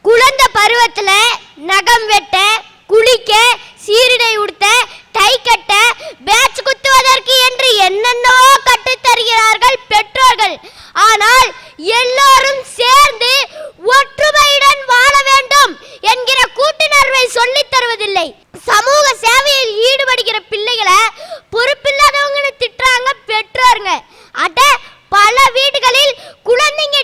குழந்தை பருவத்துல நகம் வெட்ட குளிக்க சீருடை உடுத்த டை கட்ட பேட்ச் குத்துவதற்கு என்று என்னென்னவோ கற்றுத் தருகிறார்கள் பெற்றோர்கள். ஆனால் எல்லோரும் சேர்ந்து ஒற்றுமையுடன் வாழ வேண்டும் என்கிற கூட்டுணர்வை சொல்லித் தருவதில்லை. சமூக சேவையில் ஈடுபடுகிற பிள்ளைகளை பொறுப்பில்லாதவங்கன்னு திட்டுறாங்க பெற்றோருங்க. அட பல வீடுகளில் குழந்தைங்க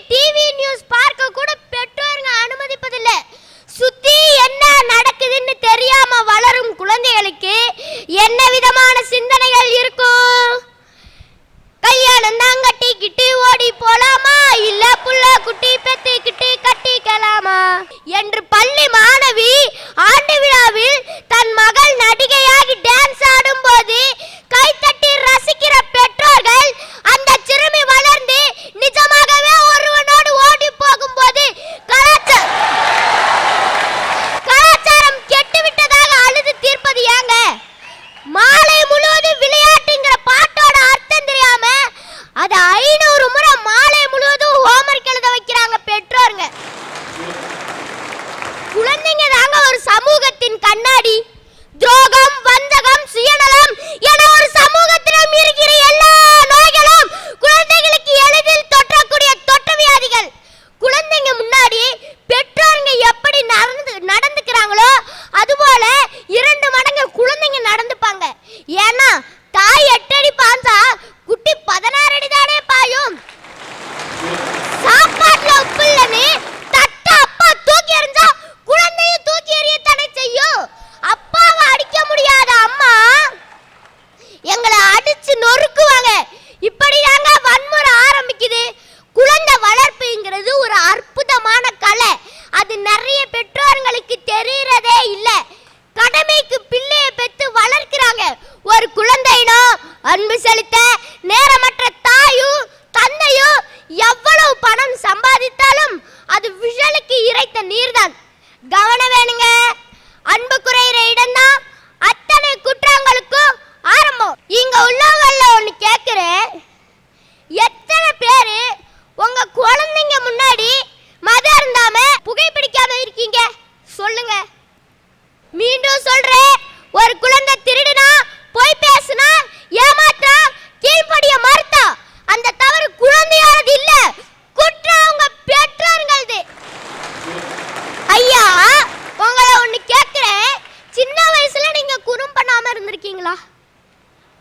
கவனம்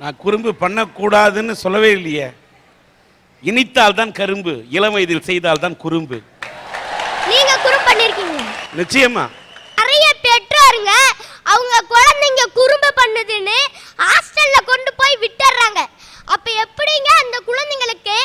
நான் குறும்பு பண்ணக்கூடாதுன்னு சொல்லவே இல்லையே. இனித்தால் தான் கரும்பு இளம் வயதில் செய்தால் தான் குறும்பு. நீங்க குறும்பு பண்ணிருக்கீங்க. நிச்சயமா. நிறைய பெற்றோருங்க அவங்க குழந்தைங்க குறும்பு பண்ணுதுன்னு ஹாஸ்டல்ல கொண்டு போய் விட்டுறாங்க. அப்ப எப்படிங்க அந்த குழந்தைங்களுக்கு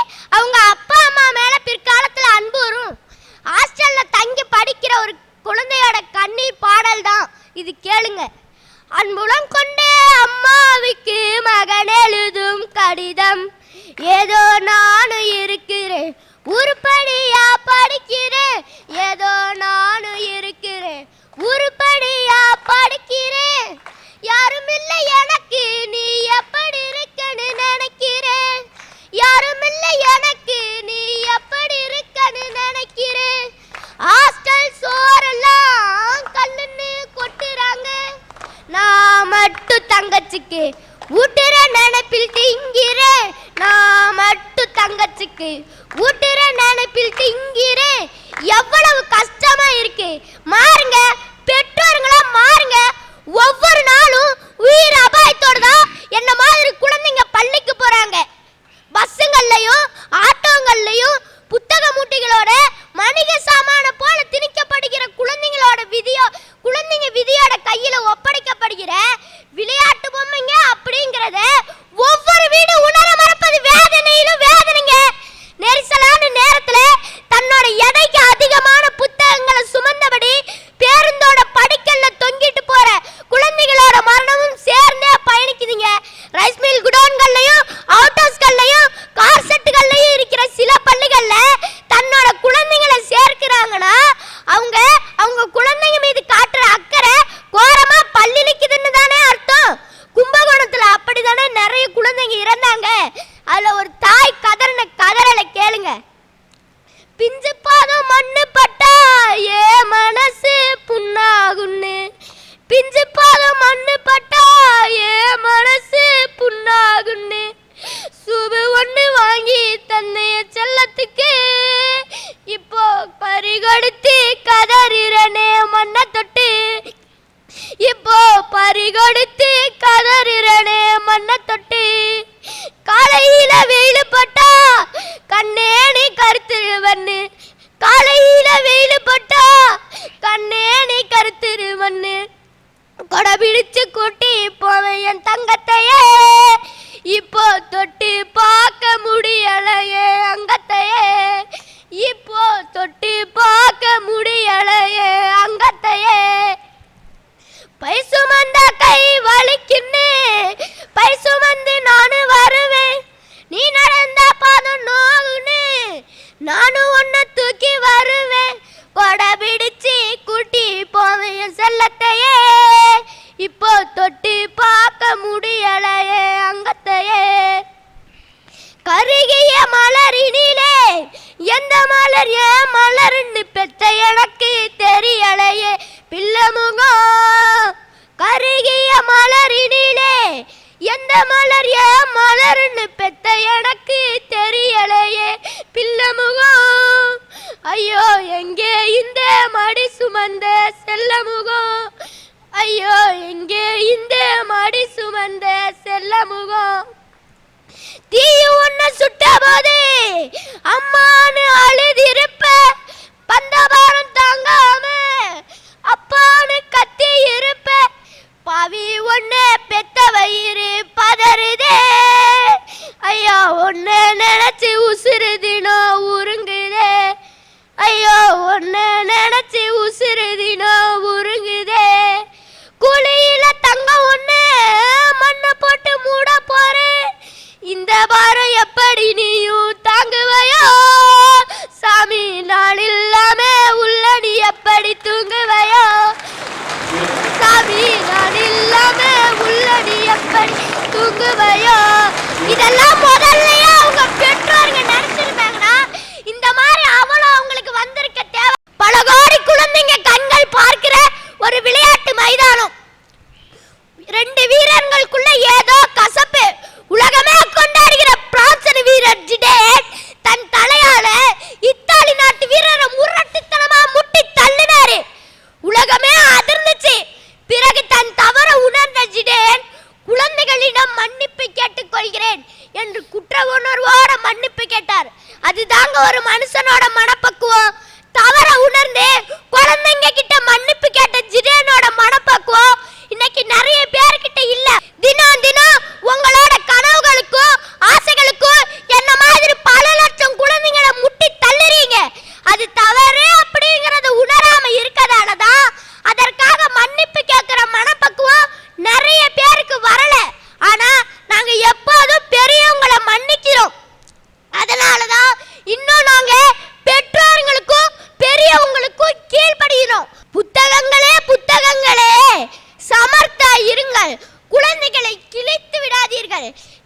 மலரியா மலர் மலர்னு பெத்த எனக்கு தெரியலையே. பிள்ளை முகம். ஐயோ எங்கே இந்த மடி சுமந்த செல்ல முகம்? ஐயோ எங்கே இந்த மடி சுமந்த செல்ல முகம்? தீ ஒன்று சுட்ட போது அம்மானு அழுதிருப்ப பந்தபாரம் தாங்காம அப்பானு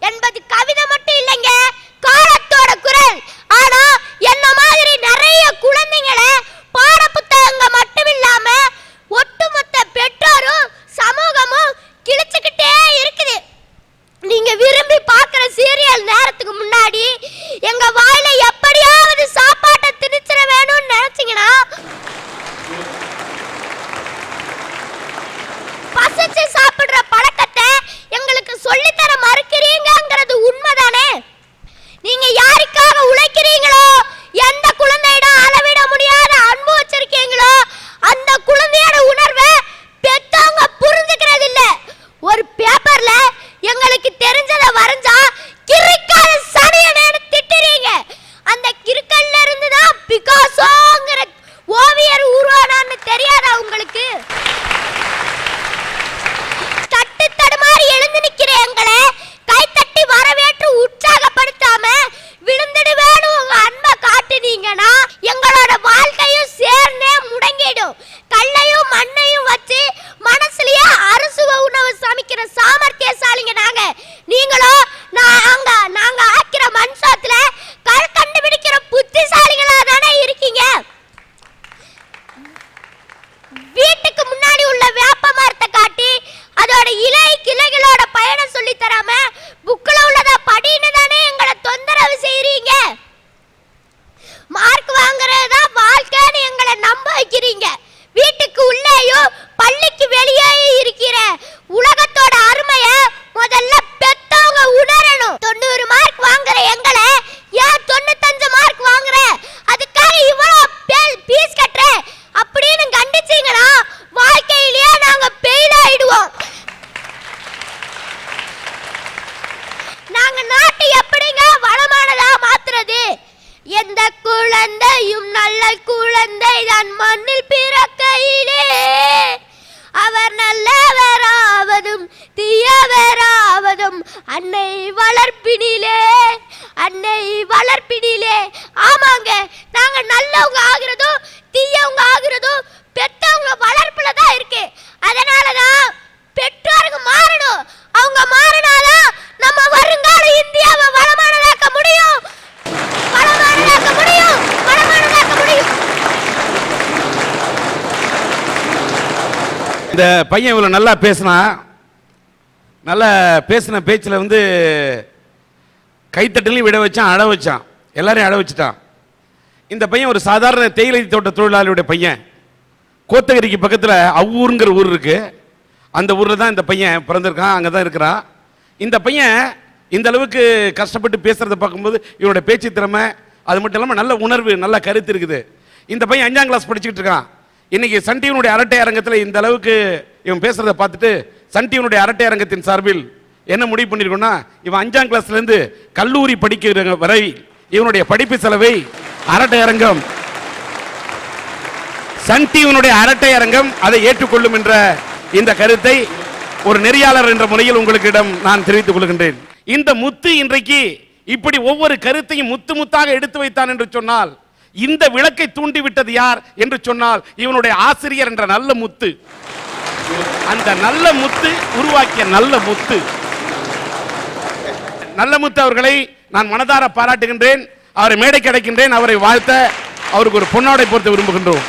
என்பது கவிதை அன்னை வளர்ப்பினிலே. அன்னை வளர்ப்பினிலே. ஆமாங்க நாங்க நல்லவங்க ஆகிறதும் தீயவங்க ஆகிறதும் பெத்தவங்க வளர்ப்புல தான் இருக்கு. அதனால தான் பெற்றோருக்கு மாறணும். அவங்க மாறினாதான் நம்ம வருங்கால இந்தியாவை வளமானதாக்க முடியும். வளமானதாக்க முடியும். வளமானதாக்க முடியும். இந்த பையன் இவ்வளோ நல்லா பேசினா நல்லா பேசின பேச்சில் வந்து கைத்தட்டலையும் விட வச்சான் அழ வச்சான். எல்லாரையும் அழ வச்சுட்டான். இந்த பையன் ஒரு சாதாரண தேயிலை தோட்ட தொழிலாளியுடைய பையன். கோத்தகிரிக்கு பக்கத்தில் அவ்வூருங்கிற ஊர் இருக்குது அந்த ஊரில் தான் இந்த பையன் பிறந்திருக்கான் அங்கே தான் இருக்கிறான். இந்த பையன் இந்த அளவுக்கு கஷ்டப்பட்டு பேசுகிறத பார்க்கும்போது இவனோட பேச்சு திறமை அது மட்டும் இல்லாமல் நல்ல உணர்வு நல்ல கருத்து இருக்குது. இந்த பையன் அஞ்சாம் கிளாஸ் படிச்சுக்கிட்டு இருக்கான். இன்றைக்கி சன் டிவினுடைய அரட்டை அரங்கத்தில் இந்த அளவுக்கு இவன் பேசுகிறத பார்த்துட்டு சன் டிவியினுடைய அரட்டை அரங்கத்தின் சார்பில் என்ன முடிவு பண்ணியிருக்கோம்னா இவன் அஞ்சாம் கிளாஸ்ல இருந்து கல்லூரி படிக்கிற வரை இவனுடைய படிப்பு செலவை அரட்டை அரங்கம் சன் டிவினுடைய அரட்டை அரங்கம் அதை ஏற்றுக்கொள்ளும் என்ற இந்த கருத்தை ஒரு நெறியாளர் என்ற முறையில் உங்களுக்கிடம் நான் தெரிவித்துக் கொள்கின்றேன். இந்த முத்து இன்றைக்கு இப்படி ஒவ்வொரு கருத்தையும் முத்து முத்தாக எடுத்து வைத்தான் என்று சொன்னால் இந்த விளக்கை தூண்டிவிட்டது யார் என்று சொன்னால் இவனுடைய ஆசிரியர் என்ற நல்ல முத்து. அந்த நல்ல முத்து உருவாக்கிய நல்ல முத்து. நல்ல முத்து அவர்களை நான் மனதார பாராட்டுகின்றேன். அவரை மேடை கிடைக்கின்றேன் அவரை வாழ்த்த அவருக்கு ஒரு பொன்னாடை பொறுத்து விரும்புகின்றோம்.